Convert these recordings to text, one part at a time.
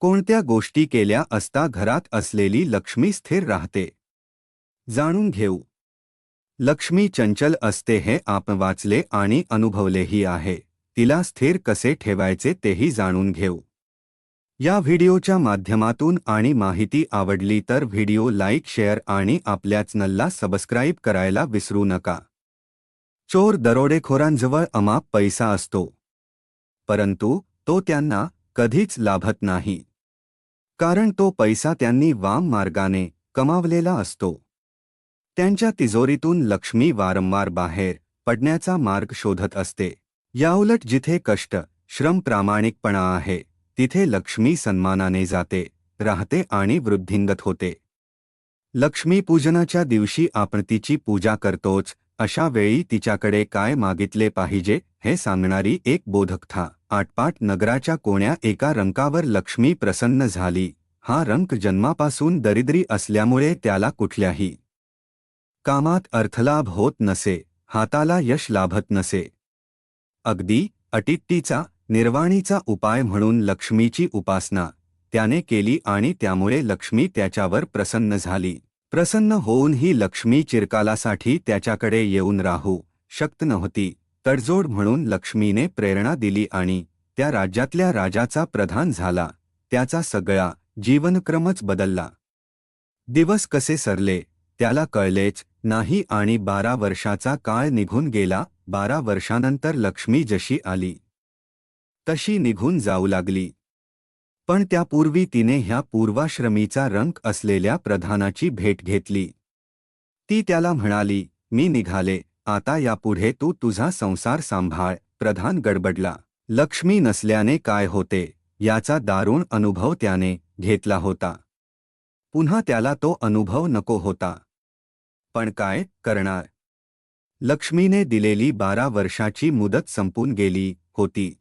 कोणत्या गोष्टी केल्या असता घरात असलेली लक्ष्मी स्थिर राहते? जाणून घेऊ. लक्ष्मी चंचल असते हे आपण वाचले आणि अनुभवलेही आहे. तिला स्थिर कसे ठेवायचे तेही जाणून घेऊ. या व्हिडिओच्या माध्यमातून आणि माहिती आवडली तर व्हिडिओ लाईक शेअर आणि आपल्या चॅनलला सबस्क्राईब करायला विसरू नका. चोर दरोडेखोरांजवळ अमाप पैसा असतो. परंतु तो त्यांना कधीच लाभत नाही. कारण तो पैसा त्यांनी वाम मार्गाने कमावलेला असतो. त्यांच्या तिजोरीतून लक्ष्मी वारंवार बाहेर पडण्याचा मार्ग शोधत असते. याउलट जिथे कष्ट श्रम प्रामाणिकपणा आहे तिथे लक्ष्मी सन्मानाने जाते राहते आणि वृद्धिंगत होते. लक्ष्मीपूजनाच्या दिवशी आपण तिची पूजा करतोच अशा वेळी तिच्याकडे काय मागितले पाहिजे हे सांगणारी एक बोधकथा आटपाट नगराच्या कोण्या एका रंकावर लक्ष्मी प्रसन्न झाली. हा रंक जन्मापासून दरिद्री असल्यामुळे त्याला कुठल्याही कामात अर्थलाभ होत नसे हाताला यश लाभत नसे. अगदी अटिट्टीचा निर्वाणीचा उपाय म्हणून लक्ष्मीची उपासना त्याने केली आणि त्यामुळे लक्ष्मी त्याच्यावर प्रसन्न झाली. प्रसन्न होऊन ही लक्ष्मी चिरकालासाठी त्याच्याकडे येऊन राहू शक्त नव्हती तडजोड म्हणून लक्ष्मीने प्रेरणा दिली आणि त्या राज्यातल्या राजाचा प्रधान झाला. त्याचा सगळा जीवनक्रमच बदलला. दिवस कसे सरले त्याला कळलेच नाही आणि बारा वर्षाचा काळ निघून गेला. बारा वर्षानंतर लक्ष्मी जशी आली तशी निघून जाऊ लागली. पण त्यापूर्वी तिने ह्या पूर्वाश्रमीचा रंक असलेल्या प्रधानाची भेट घेतली. ती त्याला म्हणाली मी निघाले आता यापुढे तू तुझा संसार सांभाळ प्रधान गडबडला. लक्ष्मी नसल्याने काय होते याचा दारुण अनुभव त्याने घेतला होता. पुन्हा त्याला तो अनुभव नको होता. पण काय करणार? लक्ष्मीने दिलेली बारा वर्षाची मुदत संपून गेली होती.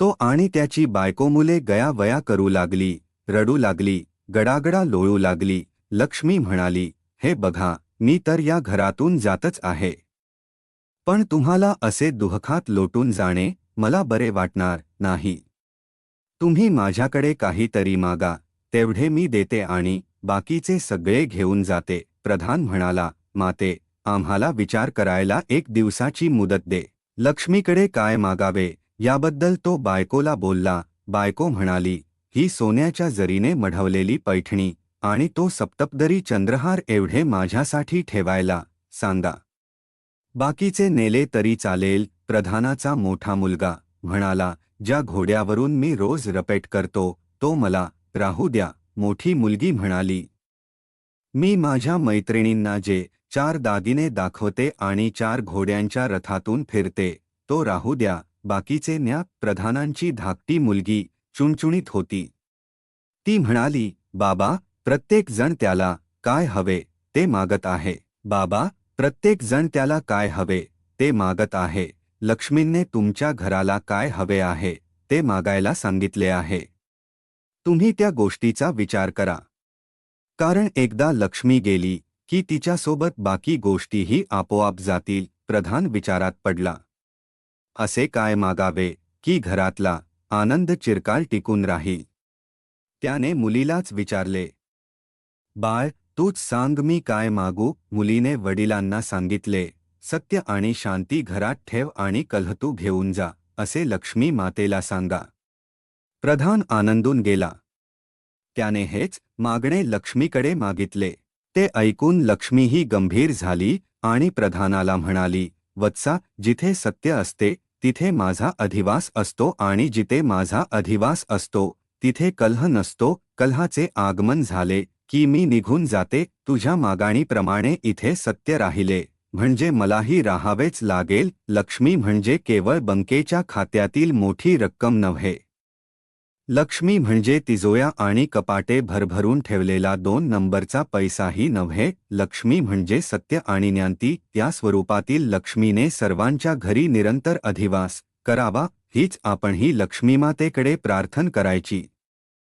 तो आणि त्याची बायको मुले गयावया करू लागली रडू लागली गडागडा लोळू लागली. लक्ष्मी म्हणाली हे बघा मी तर या घरातून जातच आहे. पण तुम्हाला असे दुहखात लोटून जाणे मला बरे वाटणार नाही. तुम्ही माझ्याकडे काहीतरी मागा तेवढे मी देते आणि बाकीचे सगळे घेऊन जाते प्रधान म्हणाला माते आम्हाला विचार करायला एक दिवसाची मुदत दे. लक्ष्मीकडे काय मागावे याबद्दल तो बायकोला बोलला बायको म्हणाली ही सोन्याच्या जरीने मढवलेली पैठणी आणि तो सप्तपदरी चंद्रहार एवढे माझ्यासाठी ठेवायला सांगा. बाकीचे नेले तरी चालेल प्रधानाचा मोठा मुलगा म्हणाला ज्या घोड्यावरून मी रोज रपेट करतो तो मला राहू द्या मोठी मुलगी म्हणाली. मी माझ्या मैत्रिणींना जे चार दागिने दाखवते आणि चार घोड्यांच्या रथातून फिरते तो राहू द्या बाकीचे न्या प्रधानांची धाकटी मुलगी चुणचुणीत होती. ती म्हणाली बाबा प्रत्येक जण त्याला काय हवे ते मागत आहे. बाबा प्रत्येक जण त्याला काय हवे ते मागत आहे. लक्ष्मींने तुमच्या घराला काय हवे आहे ते मागायला सांगितले आहे. तुम्ही त्या गोष्टीचा विचार करा. कारण एकदा लक्ष्मी गेली की तिच्यासोबत बाकी गोष्टीही आपोआप जातील प्रधान विचारात पडला. असे काय मागावे की घरातला आनंद चिरकाल टिकून राहील. त्याने मुलीलाच विचारले. बाळ तूच सांग मी काय मागू मुलीने वडिलांना सांगितले. सत्य आणि शांती घरात ठेव आणि कलहतू घेऊन जा असे लक्ष्मी मातेला सांगा. प्रधान आनंदून गेला. त्याने हेच मागणे लक्ष्मीकडे मागितले. ते ऐकून लक्ष्मीही गंभीर झाली आणि प्रधानाला म्हणाली वत्सा जिथे सत्य असते तिथे माझा अधिवास असतो आणि जिथे माझा अधिवास असतो तिथे कलह नसतो कलहाचे आगमन झाले की मी निघून जाते तुझ्या मागाणीप्रमाणे इथे सत्य राहिले. म्हणजे मलाही राहावेच लागेल लक्ष्मी म्हणजे केवळ बंकेच्या खात्यातील मोठी रक्कम नव्हे. लक्ष्मी म्हणजे तिजोया आणि कपाटे भरभरून ठेवलेला दोन नंबरचा पैसाही नव्हे लक्ष्मी म्हणजे सत्य आणि ज्ञानती त्या स्वरूपातील लक्ष्मीने सर्वांच्या घरी निरंतर अधिवास करावा हीच आपणही लक्ष्मीमातेकडे प्रार्थन करायची.